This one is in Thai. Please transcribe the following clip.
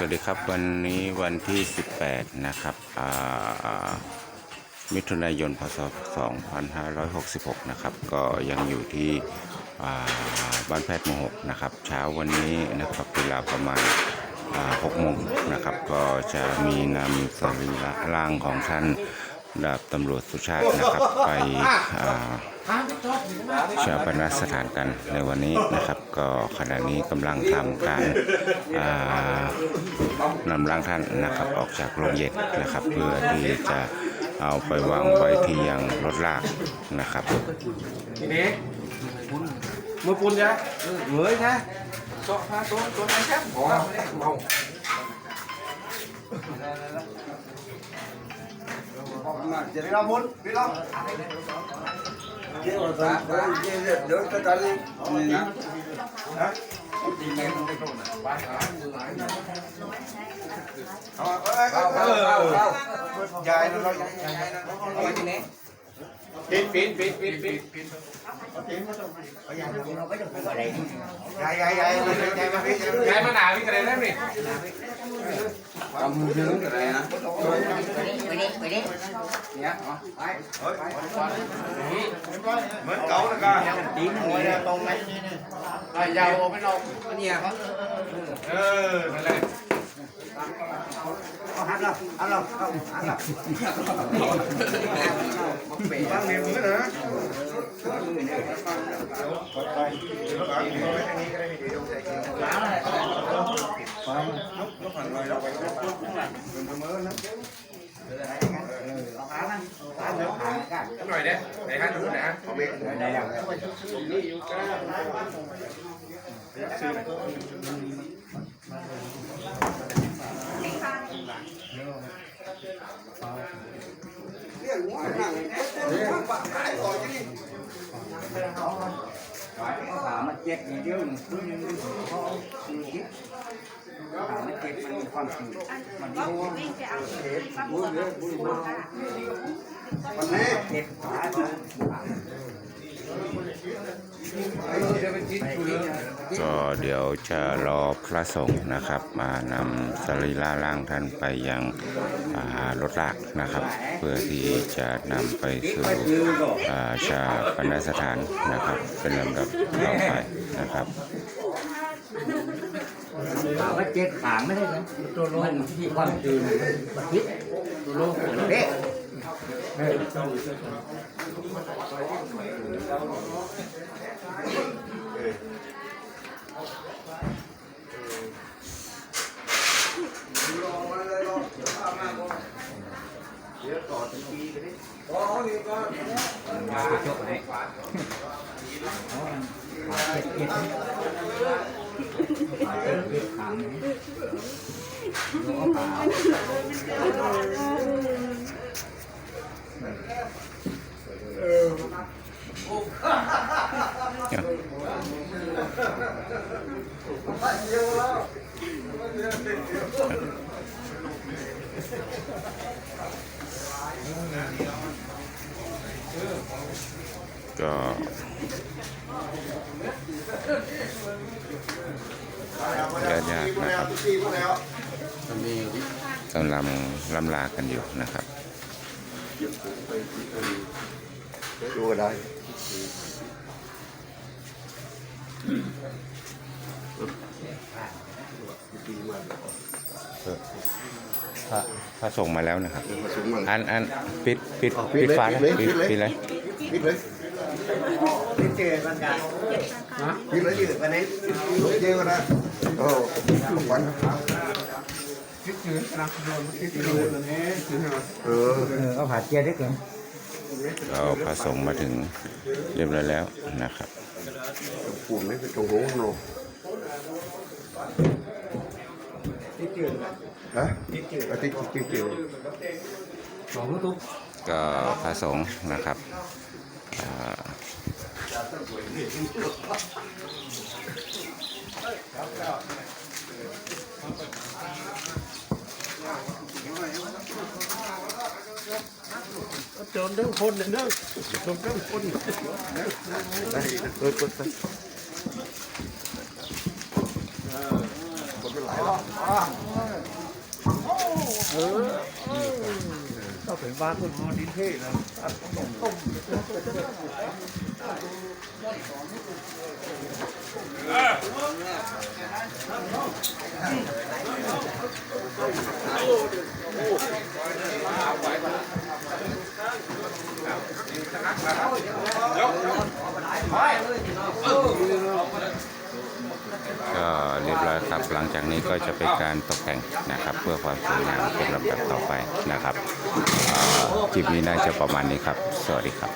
สวัสดีครับวันนี้วันที่ 18 นะครับมิถุนายนพศ 2566 นะครับ ก็ยังอยู่ที่บ้านแพทย์โมหกนะครับ เช้าวันนี้นะครับเวลาประมาณ6โมงนะครับ ก็จะมีนำสรีระร่างของท่าน ดาบตำรวจสุชาตินะครับ ไปอ่าชาปนสถานกันในวันนี้นะครับ ก็ขณะนี้กำลังทำการอ่านำร่างท่านนะครับ ออกจากโรงเย็นนะครับ เพื่อที่จะเอาไปวางไว้ที่ยังรถลากนะครับนี่นี่มือปุ่นจ้ะเหนื่อยนะโต๊ะพาโต๊ะโต๊ะไหนครับบอกว่าไม่ได้เมาจะได้รับมุนพี่น้องเดี๋ยวเราเดี๋ยวเดี๋ยวจะตัดเลยนี่นะฮะเอาเอาเอาเอาเอายายเรายายเราปิดปิดปิดปิดปิดปิดยายยายยายยายมาพี่ยายมาหนาพี่กระเด็นได้ไหมทำ เรื่องอะไรนะเนี่ยอ๋อไปเฮ้ยเหมือนเก่านะกันตีนหัวเนี่ยตรงไหนไปยาวไม่ลงเนี่ยครับเออนั่นแหละเอาหันเราหันเราเอาหันเราตั้งเรียนมือนะยกหันเลยเราไปยกเป็นมือนะหน่อยเด้ไหนฮะดูไห นฮะขอเบรกขามันเจ็บอย่างเดียวหนึ่งคือยังเขาดูคิดขา มันเจ็บมันมีความถี่มันมีความวิ่งเจ็บปั๊บปั๊บปั๊บปั๊บวันนี้เจ็บขาเขาก็เดี๋ยวจะรอพระสงฆ์นะครับ มานำสรีระร่างท่านไปยังรถลากนะครับ เพื่อที่จะนำไปสู่ชาปนสถานนะครับ เป็นลำดับต่อไปนะครับ ขามันเจ็บขาไม่ได้นะตัวลมันมีความตื่นมันคิดตัวลงเด็กเจ็บเจ็บขาเจ็บเจ็บขาไหมดู ขา ก็ ญาติญาติๆนะครับกำลังลำลากันอยู่นะครับดูก็ได้พระพระส่งฆ์มาแล้วนะครับผสมมันอันอันปิดปิดอ๋อปิปิดดเลยฟ้าปินะดเลยปิดปิดเลยปิดเลย ปิดเลยเจ็บมันกันปิดเลยยืดวันนี้ลุกเยอะก็ได้โอ้วันคิดถึงนะโดนคิดถึงอันนี้ถึงเออเออเขาผ่าเจ็บได้เกินเราพระสงฆ์มาถึงเรียบร้อยแล้วนะครับปูนไม่เป็นตรงหูโนฮะติดจืดติดจืดจืดสองตุ๊กก็พระสงฆ์นะครับ อ่าโจนเรื่องคนเนี่ยเรื่องโจนเรื่องคนเออเปิดไปคนเป็นหลายแล้วก็เป็นบ้านคุณพอดินเท่แล้ว ก็เรียบร้อยครับหลังจากนี้ก็จะเป็นการตกแต่งนะครับ เพื่อความสวยงามเป็นลำดับต่อไปนะครับคลิปนี้น่าจะประมาณนี้ครับ สวัสดีครับ